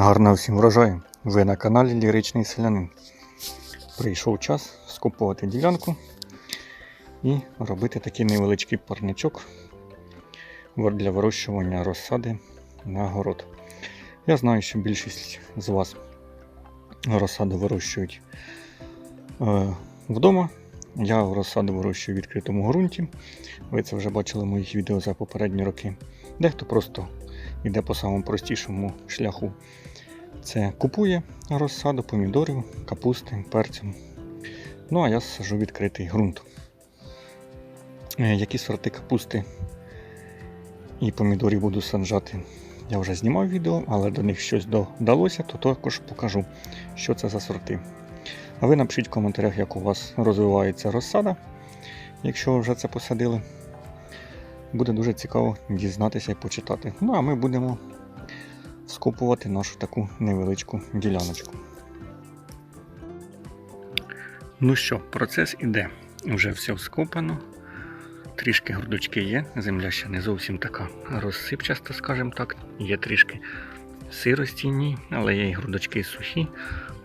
Гарного всім врожаю! Ви на каналі Ліричний Селянин. Прийшов час скупувати ділянку і робити такий невеличкий парничок для вирощування розсади на город. Я знаю, що більшість з вас розсаду вирощують е, вдома. Я розсаду вирощую в відкритому ґрунті. Ви це вже бачили в моїх відео за попередні роки. Дехто просто йде по самому простішому шляху. Це купує розсаду помідорів, капусти, перцю. Ну а я сажу відкритий ґрунт. Е, Які сорти капусти і помідорів буду саджати. Я вже знімав відео, але до них щось додалося, то також покажу, що це за сорти. А ви напишіть в коментарях, як у вас розвивається розсада, якщо ви вже це посадили. Буде дуже цікаво дізнатися і почитати. Ну а ми будемо скопувати нашу таку невеличку діляночку. Ну що, процес іде. Вже все вскопано. Трішки грудочки є, земля ще не зовсім така розсипчаста, скажімо так. Є трішки сирості в але є і грудочки сухі.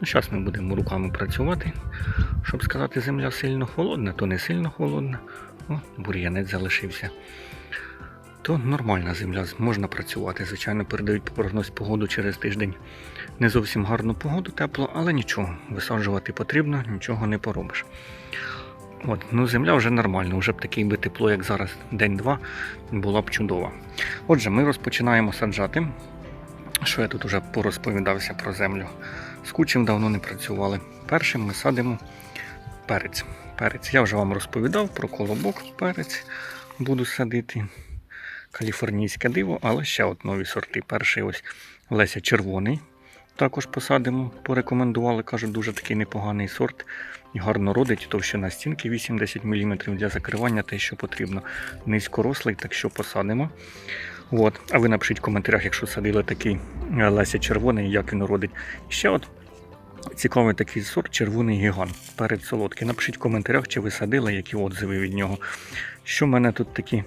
Ну, зараз ми будемо руками працювати. Щоб сказати, земля сильно холодна, то не сильно холодна. О, бур'янець залишився. То нормальна земля, можна працювати. Звичайно, передають прогноз погоду через тиждень. Не зовсім гарну погоду, тепло, але нічого. Висаджувати потрібно, нічого не поробиш. От, ну земля вже нормальна, вже б такий би тепло, як зараз, день-два, була б чудова. Отже, ми розпочинаємо саджати. Що я тут вже порозповідався про землю. З кучем давно не працювали. Першим ми садимо перець. Перець. Я вже вам розповідав про колобок, перець буду садити. Каліфорнійське диво, але ще от нові сорти. Перший ось Леся червоний. Також посадимо, порекомендували, кажуть, дуже такий непоганий сорт. І гарно родить, товщина стінки 80 мм для закривання те, що потрібно. Низькорослий, так що посадимо. От. А ви напишіть в коментарях, якщо садили такий е, Леся червоний, як він родить. Ще от цікавий такий сорт червоний гігант. Перед солодкий. Напишіть в коментарях, чи ви садили, які отзиви від нього. Що мене тут такі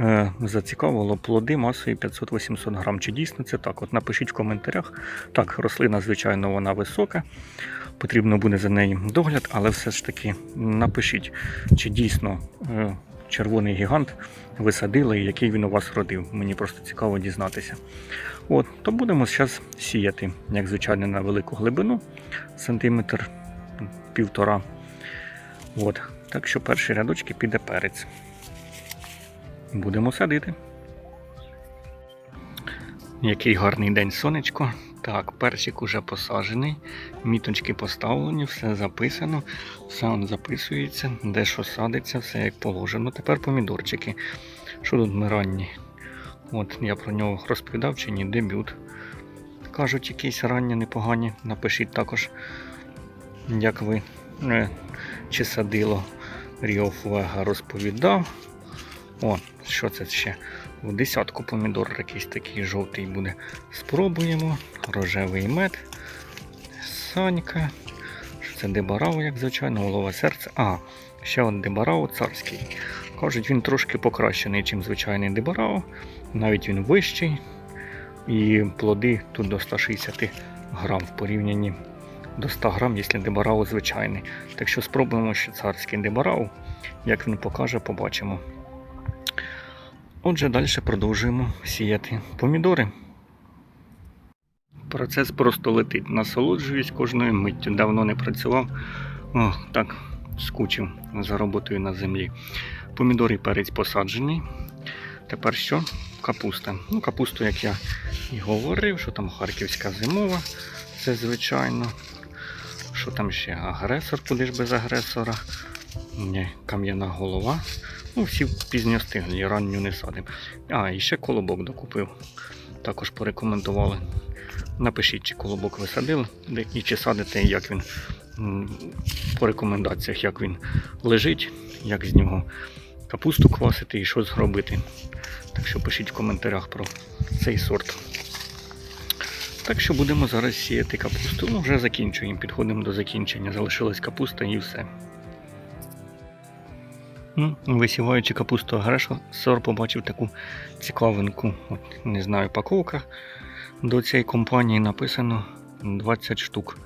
е, зацікавило плоди масою 500-800 грам. Чи дійсно це так? От напишіть в коментарях. Так, рослина, звичайно, вона висока. Потрібно буде за нею догляд, але все ж таки напишіть, чи дійсно е, червоний гігант ви садили і який він у вас родив. Мені просто цікаво дізнатися. От, то будемо зараз сіяти, як звичайно, на велику глибину, сантиметр півтора. От. Так що перші рядочки піде перець. Будемо садити. Який гарний день сонечко. Так, перчик уже посаджений, міточки поставлені, все записано, все записується, де що садиться, все як положено. Тепер помідорчики. Що тут ми ранні? От я про нього розповідав чи ні, дебют. Кажуть, якісь ранні непогані. Напишіть також, як ви е, чи садило Ріо Фуега розповідав. О, що це ще? В десятку помідор якийсь такий жовтий буде. Спробуємо. Рожевий мед. Санька. Це дебарао, як звичайно, олове серце. А, ще один дебарао царський. Кажуть, він трошки покращений, ніж звичайний дебарао. Навіть він вищий. І плоди тут до 160 грам в порівнянні до 100 грам, якщо дебарао звичайний. Так що спробуємо ще царський дебарао. Як він покаже, побачимо. Отже, далі продовжуємо сіяти помідори. Процес просто летить. Насолоджуюсь кожною миттю. Давно не працював. О, так, скучив за роботою на землі. Помідор і перець посаджений. Тепер що? Капуста. Ну, капусту, як я і говорив, що там харківська зимова, це звичайно. Що там ще? Агресор, куди ж без агресора? Кам'яна голова. Ну, всі пізньостиглі, ранню не садимо. А, і ще колобок докупив. Також порекомендували. Напишіть, чи колобок ви садили, і чи садите, як він по рекомендаціях, як він лежить, як з нього капусту квасити і що зробити. Так що пишіть в коментарях про цей сорт. Так що будемо зараз сіяти капусту. Ну, вже закінчуємо, підходимо до закінчення. Залишилась капуста і все. Ну, Висіваючи капусту агрешу, сор побачив таку цікавинку. От, не знаю, паковка До цієї компанії написано 20 штук.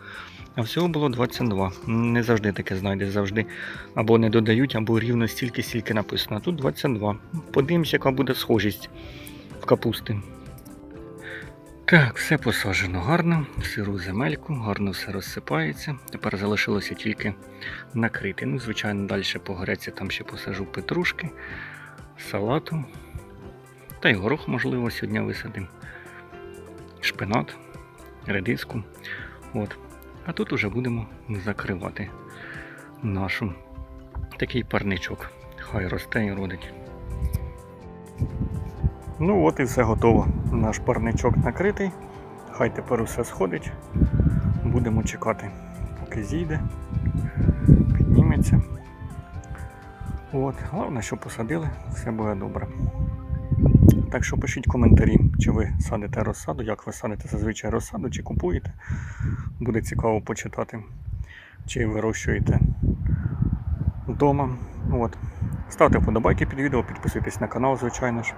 А всього було 22. Не завжди таке знайде, завжди або не додають, або рівно стільки, стільки написано. Тут 22. Подивимося, яка буде схожість в капусти. Так, все посаджено гарно, сиру земельку, гарно все розсипається. Тепер залишилося тільки накрити. Ну, звичайно, далі погореться, там ще посажу петрушки, салату. Та й горох, можливо, сьогодні висадимо. Шпинат, редиску. От. А тут уже будемо закривати нашу такий парничок. Хай росте і родить. Ну от і все готово. Наш парничок накритий. Хай тепер усе сходить. Будемо чекати, поки зійде, підніметься. От. Головне, що посадили, все буде добре. Так що пишіть коментарі, чи ви садите розсаду, як ви садите зазвичай розсаду, чи купуєте. Буде цікаво почитати, чи вирощуєте вдома. От. Ставте вподобайки під відео, підписуйтесь на канал, звичайно ж.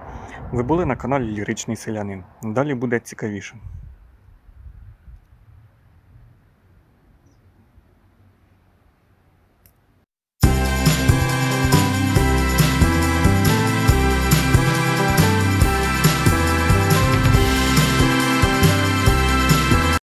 Ви були на каналі Ліричний Селянин. Далі буде цікавіше.